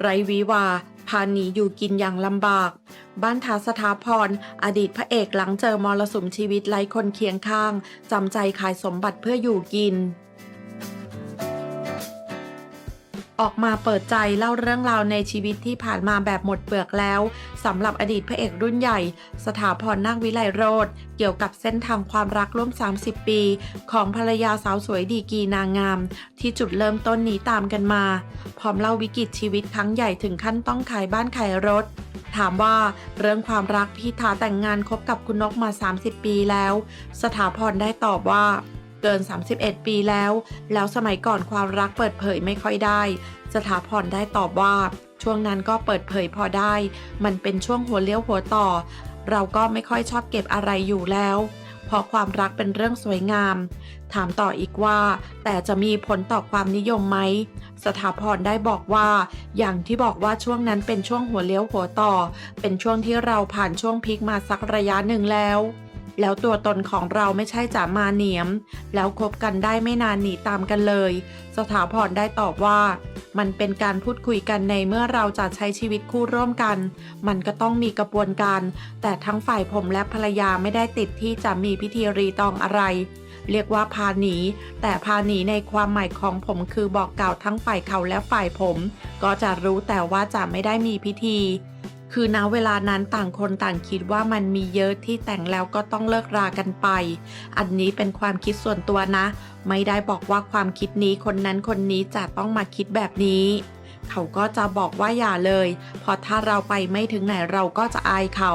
ไรวีวาพาหนีอยู่กินอย่างลำบาก บ้านทาสถาพร อดีตพระเอกหลังเจอมรสุมชีวิตไร้คนเคียงข้าง จำใจขายสมบัติเพื่ออยู่กิน ออกมาเปิดใจเล่าเรื่องราวในชีวิตที่ผ่านมาแบบหมดเปลือกแล้วสำหรับอดีตพระเอกรุ่นใหญ่ สถาพรนาควิไลโรธเกี่ยวกับเส้นทางความรักร่วม 30 ปี ของภรรยาสาวสวยดีกีนางงาม ที่จุดเริ่มต้นนี้ตามกันมา พร้อมเล่าวิกฤตชีวิตครั้งใหญ่ถึงขั้นต้องขายบ้านขายรถถามว่าเรื่องความรักพี่ทาแต่งงานคบกับคุณนกมา 30 ปีแล้ว สถาพรได้ตอบว่า เกิน 31 ปีแล้ว แล้วสมัยก่อนความรักเปิดเผยไม่ค่อยได้ สถาพรได้ตอบว่า ช่วงนั้นก็เปิดเผยพอได้ มันเป็นช่วงหัวเลี้ยวหัวต่อ เราก็ไม่ค่อยชอบเก็บอะไรอยู่แล้ว เพราะความรักเป็นเรื่องสวยงาม ถามต่ออีกว่า แต่จะมีผลต่อความนิยมไหม สถาพรได้บอกว่า อย่างที่บอกว่าช่วงนั้นเป็นช่วงหัวเลี้ยวหัวต่อ เป็นช่วงที่เราผ่านช่วงพีคมาสักระยะหนึ่งแล้ว แล้วตัวตนของเราไม่ใช่จะมาเนียม แล้วคบกันได้ไม่นานหนีตามกันเลย สถาพรได้ตอบว่า มันเป็นการพูดคุยกันในเมื่อเราจะใช้ชีวิตคู่ร่วมกัน มันก็ต้องมีกระบวนการ แต่ทั้งฝ่ายผมและภรรยาไม่ได้ติดที่จะมีพิธีรีตองอะไร เรียกว่าพาหนี แต่พาหนีในความหมายของผมคือบอกกล่าวทั้งฝ่ายเขาและฝ่ายผม ก็จะรู้แต่ว่าจะไม่ได้มีพิธี คือณเวลานั้นต่างคนต่างคิดว่ามันมีเยอะที่แต่งแล้วก็ต้องเลิกรากันไป อันนี้เป็นความคิดส่วนตัวนะ ไม่ได้บอกว่าความคิดนี้คนนั้นคนนี้จะต้องมาคิดแบบนี้ เขาก็จะบอกว่าอย่าเลย เพราะถ้าเราไปไม่ถึงไหนเราก็จะอายเขา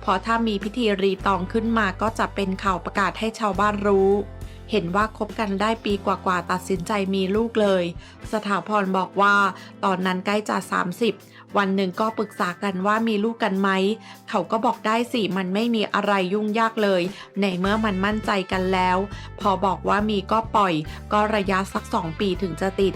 เพราะถ้ามีพิธีรีตองขึ้นมาก็จะเป็นข่าวประกาศให้ชาวบ้านรู้ เห็นว่าคบกันได้ปีกว่าๆตัดสินใจมีลูกเลย สถาพรบอกว่าตอนนั้นใกล้จะ 30 วันหนึ่งก็ปรึกษากันว่ามีลูกกันไหม เขาก็บอกได้สิมันไม่มีอะไรยุ่งยากเลย ในเมื่อมันมั่นใจกันแล้ว พอบอกว่ามีก็ปล่อย ก็ระยะสัก 2 ปีถึงจะติด